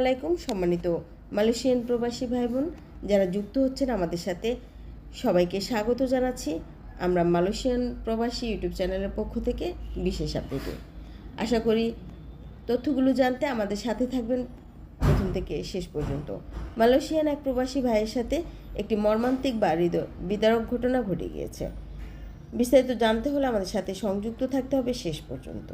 আলাইকুম, সম্মানিত মালয়েশিয়ান প্রবাসী ভাই বোন যারা যুক্ত হচ্ছেন আমাদের সাথে, সবাইকে স্বাগত জানাচ্ছি আমরা মালয়েশিয়ান প্রবাসী ইউটিউব চ্যানেলের পক্ষ থেকে, বিশেষ আপডেটে আশা করি তথ্যগুলো জানতে আমাদের সাথে থাকবেন প্রথম থেকে শেষ পর্যন্ত। মালয়েশিয়ান এক প্রবাসী ভাইয়ের সাথে একটি মর্মান্তিক বা বিদারক ঘটনা ঘটে গিয়েছে। বিস্তারিত জানতে হলে আমাদের সাথে সংযুক্ত থাকতে হবে শেষ পর্যন্ত।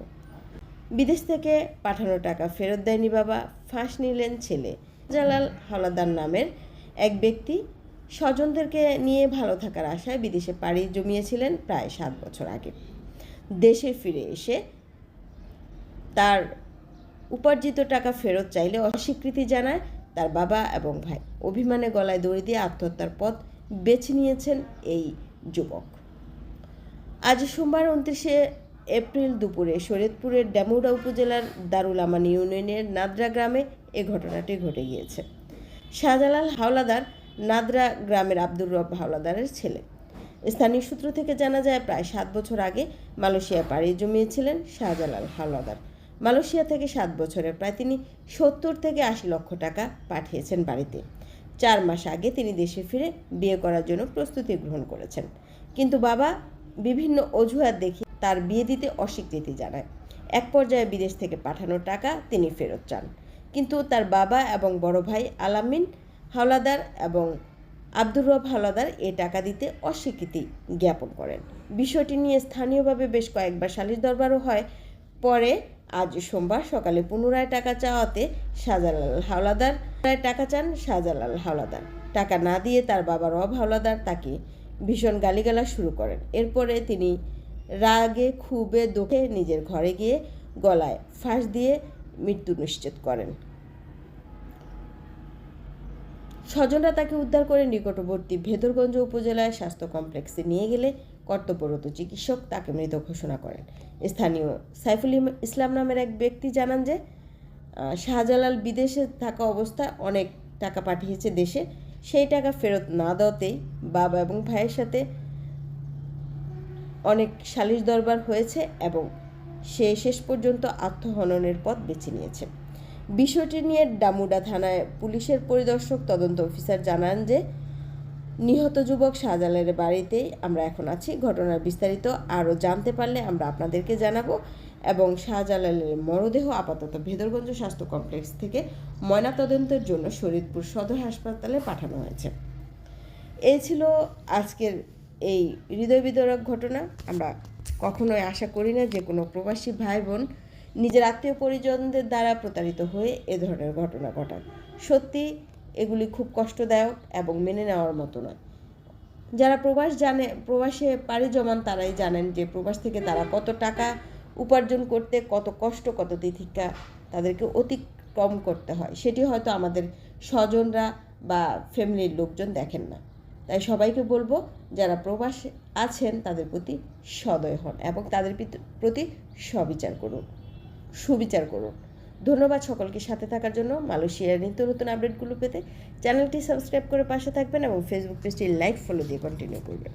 বিদেশ থেকে পাঠানো টাকা ফেরত দেয়নি বাবা, ফাঁস নিলেন ছেলে। জালাল হাওলাদার নামের এক ব্যক্তি স্বজনদেরকে নিয়ে ভালো থাকার আশায় বিদেশে পাড়ি জমিয়েছিলেন প্রায় সাত বছর আগে। দেশে ফিরে এসে তার উপার্জিত টাকা ফেরত চাইলে অস্বীকৃতি জানায় তার বাবা এবং ভাই। অভিমানে গলায় দড়ি দিয়ে আত্মহত্যার পথ বেছে নিয়েছেন এই যুবক। আজ সোমবার উনত্রিশে এপ্রিল দুপুরে শরীয়তপুরের ড্যামুড়া উপজেলার দারুল আমান ইউনিয়নের নাদরা গ্রামে এ ঘটনাটি ঘটে গিয়েছে। শাহজালাল হাওলাদার নাদরা গ্রামের আব্দুর রব হাওলাদারের ছেলে। স্থানীয় সূত্র থেকে জানা যায়, প্রায় সাত বছর আগে মালয়েশিয়ায় পাড়ি জমিয়েছিলেন শাহজালাল হাওলাদার। মালয়েশিয়া থেকে সাত বছরে প্রায় তিনি সত্তর থেকে আশি লক্ষ টাকা পাঠিয়েছেন বাড়িতে। চার মাস আগে তিনি দেশে ফিরে বিয়ে করার জন্য প্রস্তুতি গ্রহণ করেছেন। কিন্তু বাবা বিভিন্ন অজুহাত দেখিয়ে তার বিয়ে দিতে অস্বীকৃতি জানায়। এক পর্যায়ে বিদেশ থেকে পাঠানো টাকা তিনি ফেরত চান। কিন্তু তার বাবা এবং বড় ভাই আলামিন হাওলাদার এবং আব্দুর রব হাওলাদার এ টাকা দিতে অস্বীকৃতি জ্ঞাপন করেন। বিষয়টি নিয়ে স্থানীয়ভাবে বেশ কয়েকবার সালিশ দরবারও হয়। পরে আজ সোমবার সকালে পুনরায় টাকা চাওয়াতে শাহজালাল হাওলাদার পুনরায় টাকা চান শাহজালাল হাওলাদার। টাকা না দিয়ে তার বাবা রব হাওলাদার তাকে ভীষণ গালিগালা শুরু করেন। এরপরে তিনি রাগে খুবে দুঃখে নিজের ঘরে গিয়ে গলায় ফাঁস দিয়ে মৃত্যু নিশ্চিত করেন। স্বজনরা তাকে উদ্ধার করে নিকটবর্তী ভেদরগঞ্জ উপজেলায় স্বাস্থ্য কমপ্লেক্সে নিয়ে গেলে কর্তব্যরত চিকিৎসক তাকে মৃত ঘোষণা করেন। স্থানীয় সাইফুল ইসলাম নামের এক ব্যক্তি জানান যে শাহজালাল বিদেশে থাকা অবস্থায় অনেক টাকা পাঠিয়েছে দেশে। সেই টাকা ফেরত না দেওয়াতেই বাবা এবং ভাইয়ের সাথে অনেক সালিশ দরবার হয়েছে এবং সে শেষ পর্যন্ত আত্মহননের পথ বেছে নিয়েছে। বিষয়টি নিয়ে ডামুডা থানায় পুলিশের পরিদর্শক তদন্ত অফিসার জানান যে, নিহত যুবক শাহজালালের বাড়িতেই আমরা এখন আছি। ঘটনার বিস্তারিত আরও জানতে পারলে আমরা আপনাদেরকে জানাব এবং শাহজালালের মরদেহ আপাতত ভেদরগঞ্জ স্বাস্থ্য কমপ্লেক্স থেকে ময়নাতদন্তের জন্য শরীদপুর সদর হাসপাতালে পাঠানো হয়েছে। এই ছিল আজকের এই হৃদয় বিদরক ঘটনা আমরা কখনোই আশা করি না যে কোনো প্রবাসী ভাই বোন নিজের আত্মীয় পরিজনদের দ্বারা প্রতারিত হয়ে এ ধরনের ঘটনা ঘটান। সত্যি, এগুলি খুব কষ্টদায়ক এবং মেনে নেওয়ার মতো নয়। যারা প্রবাস জানে, প্রবাসে পাড়ি জমান তারাই জানেন যে প্রবাস থেকে তারা কত টাকা উপার্জন করতে, কত কষ্ট, কত তিথিকা তাদেরকে অতিক্রম করতে হয়। সেটি হয়তো আমাদের স্বজনরা বা ফ্যামিলির লোকজন দেখেন না। তাই সবাইকে বলব, যারা প্রবাসে আছেন, তাদের প্রতি সদয় হন এবং তাদের প্রতি সবিচার করুন, সুবিচার করুন। ধন্যবাদ সকলকে সাথে থাকার জন্য। মালয়েশিয়ার নিত্য নতুন আপডেটগুলো পেতে চ্যানেলটি সাবস্ক্রাইব করে পাশে থাকবেন এবং ফেসবুক পেজটি লাইক ফলো দিয়ে কন্টিনিউ করবেন।